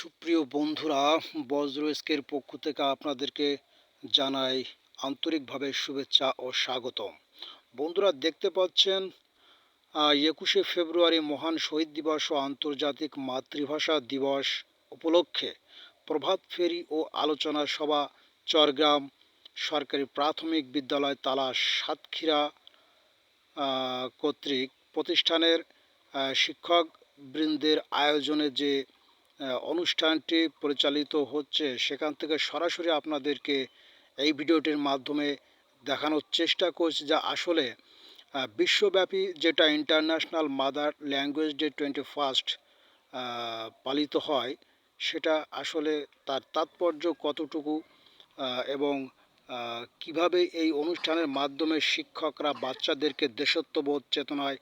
সুপ্রিয় বন্ধুরা বজ্র এসকের পক্ষ থেকে আপনাদেরকে জানাই আন্তরিকভাবে শুভেচ্ছা ও স্বাগতম। বন্ধুরা দেখতে পাচ্ছেন একুশে ফেব্রুয়ারি মহান শহীদ দিবস ও আন্তর্জাতিক মাতৃভাষা দিবস উপলক্ষে প্রভাত ফেরি ও আলোচনা সভা চরগ্রাম সরকারি প্রাথমিক বিদ্যালয় তালা সাতক্ষীরা কর্তৃক প্রতিষ্ঠানের আহ, শিক্ষকবৃন্দের আয়োজনে যে অনুষ্ঠানটি পরিচালিত হচ্ছে, সেখান থেকে সরাসরি আপনাদেরকে এই ভিডিওটির মাধ্যমে দেখানোর চেষ্টা করছি যা আসলে বিশ্বব্যাপী যেটা international mother language day twenty first পালিত হয়, সেটা আসলে তার তাৎপর্য কতটুকু এবং কীভাবে এই অনুষ্ঠানের মাধ্যমে শিক্ষকরা বাচ্চাদেরকে দেশত্ববোধ চেতনায়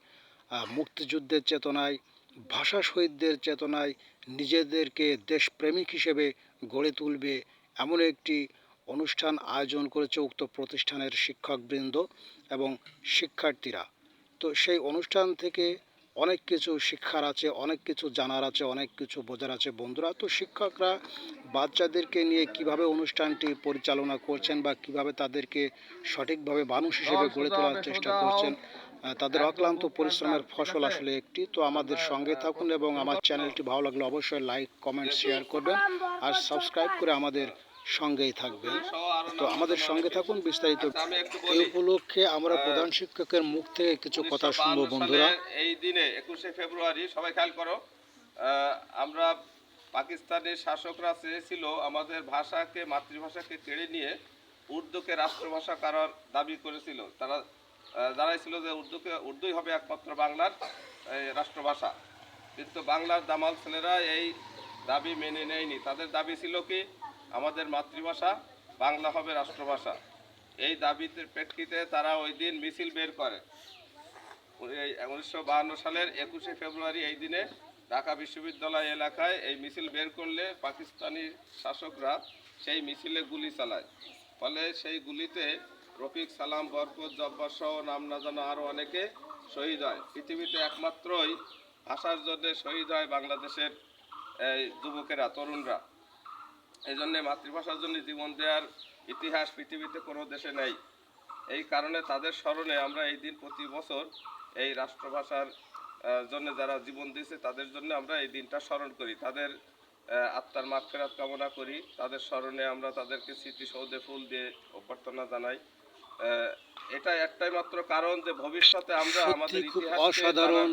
মুক্তিযুদ্ধের চেতনায় ভাষা শহীদদের চেতনায় নিজেদেরকে দেশপ্রেমিক হিসেবে গড়ে তুলবে এমন একটি অনুষ্ঠান আয়োজন করেছে উক্ত প্রতিষ্ঠানের শিক্ষকবৃন্দ এবং শিক্ষার্থীরা। তো সেই অনুষ্ঠান থেকে অনেক কিছু শিক্ষার আছে অনেক কিছু জানার আছে অনেক কিছু বোঝার আছে বন্ধুরা। তো শিক্ষকরা বাচ্চাদেরকে নিয়ে কীভাবে অনুষ্ঠানটি পরিচালনা করছেন বা কীভাবে তাদেরকে সঠিকভাবে মানুষ হিসেবে গড়ে তোলার চেষ্টা করছেন তাদের অক্লান্ত পরিশ্রমের ফসল আসলে একটি। তো আমাদের সঙ্গে থাকুন এবং আমার চ্যানেলটি ভালো লাগলে অবশ্যই লাইক, কমেন্ট, শেয়ার করবেন আর সাবস্ক্রাইব করে আমাদের সঙ্গেই থাকবেন। তো আমাদের সঙ্গে থাকুন বিস্তারিত। এই উপলক্ষে আমরা প্রধান শিক্ষকের মুখ থেকে কিছু কথা শুনব, বন্ধুরা। এই দিনে একুশে ফেব্রুয়ারি, সবাই খেয়াল করো আমরা পাকিস্তানের শাসকরা চেয়েছিল আমাদের ভাষাকে, মাতৃভাষাকে কেড়ে নিয়ে উর্দুকে রাষ্ট্রভাষা করার দাবি করেছিল। তারা জানাইছিল যে উর্দুকে উর্দুই হবে একমাত্র বাংলার এই, রাষ্ট্রভাষা। কিন্তু বাংলার দামাল ছেলেরা এই দাবি মেনে নেয়নি। তাদের দাবি ছিল কি? আমাদের মাতৃভাষা বাংলা হবে রাষ্ট্রভাষা। এই দাবিতে প্রেক্ষিতে তারা ওই দিন মিছিল বের করে। উনিশশো সালের একুশে ফেব্রুয়ারি এই দিনে ঢাকা বিশ্ববিদ্যালয় এলাকায় এই মিছিল বের করলে পাকিস্তানি শাসকরা সেই মিছিলে গুলি চালায়। ফলে সেই গুলিতে রফিক সালাম, বরকত, জব্বার সহ নাম না জানা আরও অনেকে শহীদ হয়। পৃথিবীতে একমাত্রই ভাষার জন্য শহীদ হয় বাংলাদেশের এই যুবকেরা, তরুণরা। এই জন্যে মাতৃভাষার জন্য জীবন দেওয়ার ইতিহাস পৃথিবীতে কোনো দেশে নেই। এই কারণে তাদের স্মরণে আমরা এই দিন প্রতি বছর এই রাষ্ট্রভাষার জন্য যারা জীবন দিয়েছে তাদের জন্য আমরা এই দিনটা স্মরণ করি। তাদের আত্মার মাগফেরাত কামনা করি। তাদের স্মরণে আমরা তাদেরকে স্মৃতিসৌধে ফুল দিয়ে অভ্যর্থনা জানাই। এটা একটাই মাত্র কারণ যে ভবিষ্যতে আমরা আমাদের খুব অসাধারণ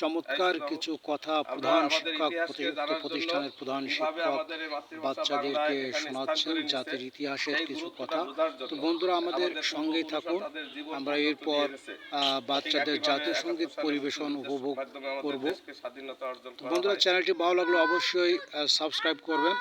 চমৎকার কিছু কথা প্রধান শিক্ষক প্রতিষ্ঠানের প্রধান শিক্ষক বাচ্চাদেরকে শোনাচ্ছেন জাতির ইতিহাসের কিছু কথা। তো বন্ধুরা আমাদের সঙ্গেই থাকুন। আমরা এরপর বাচ্চাদের জাতীয় সংগীত পরিবেশন উপভোগ করব। বন্ধুরা চ্যানেলটি ভালো লাগলে অবশ্যই সাবস্ক্রাইব করবেন।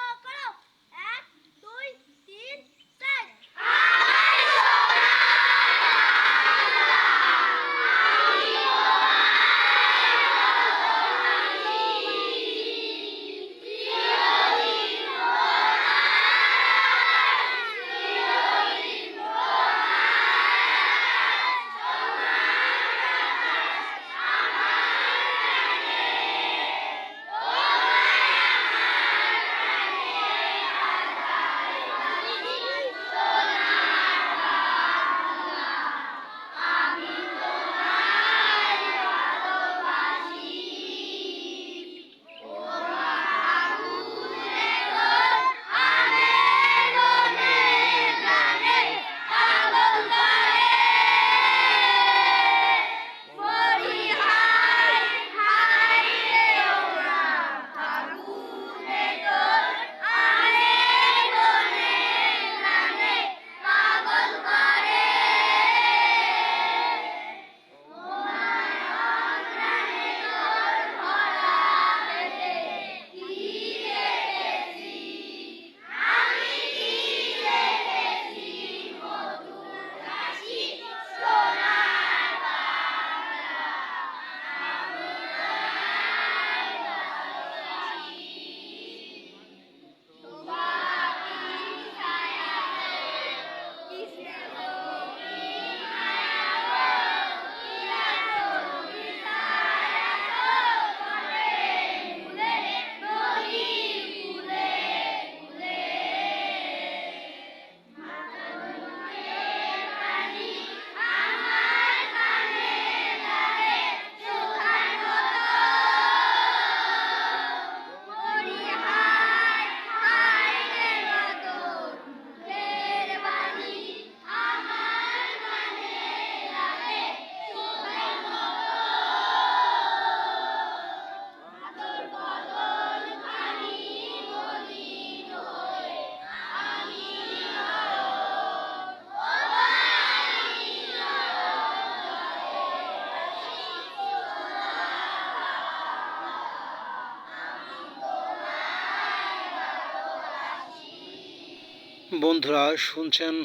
বন্ধুরা শুনছেন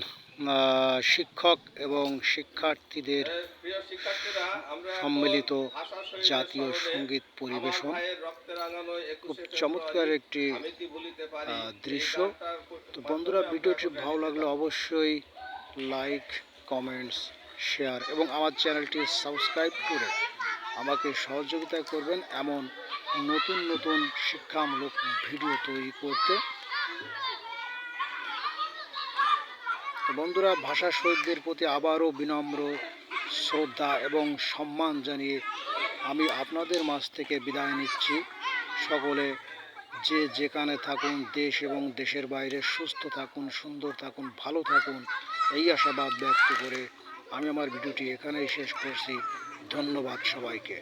শিক্ষক এবং শিক্ষার্থীদের এখন সম্মিলিত জাতীয় সংগীত পরিবেশন। খুব চমৎকার একটি দৃশ্য। তো বন্ধুরা ভিডিওটি ভালো লাগলে অবশ্যই লাইক কমেন্টস শেয়ার এবং আমার চ্যানেলটি সাবস্ক্রাইব করে আমাকে সহযোগিতা করবেন এমন নতুন নতুন শিক্ষামূলক ভিডিও তৈরি করতে। তো বন্ধুরা, ভাষা শহীদদের প্রতি আবারও বিনম্র শ্রদ্ধা এবং সম্মান জানিয়ে আমি আপনাদের মাঝ থেকে বিদায় নিচ্ছি। সকলে যে যেখানে থাকুন, দেশ এবং দেশের বাইরে সুস্থ থাকুন, সুন্দর থাকুন, ভালো থাকুন, এই আশাবাদ ব্যক্ত করে আমি আমার ভিডিওটি এখানেই শেষ করছি। ধন্যবাদ সবাইকে।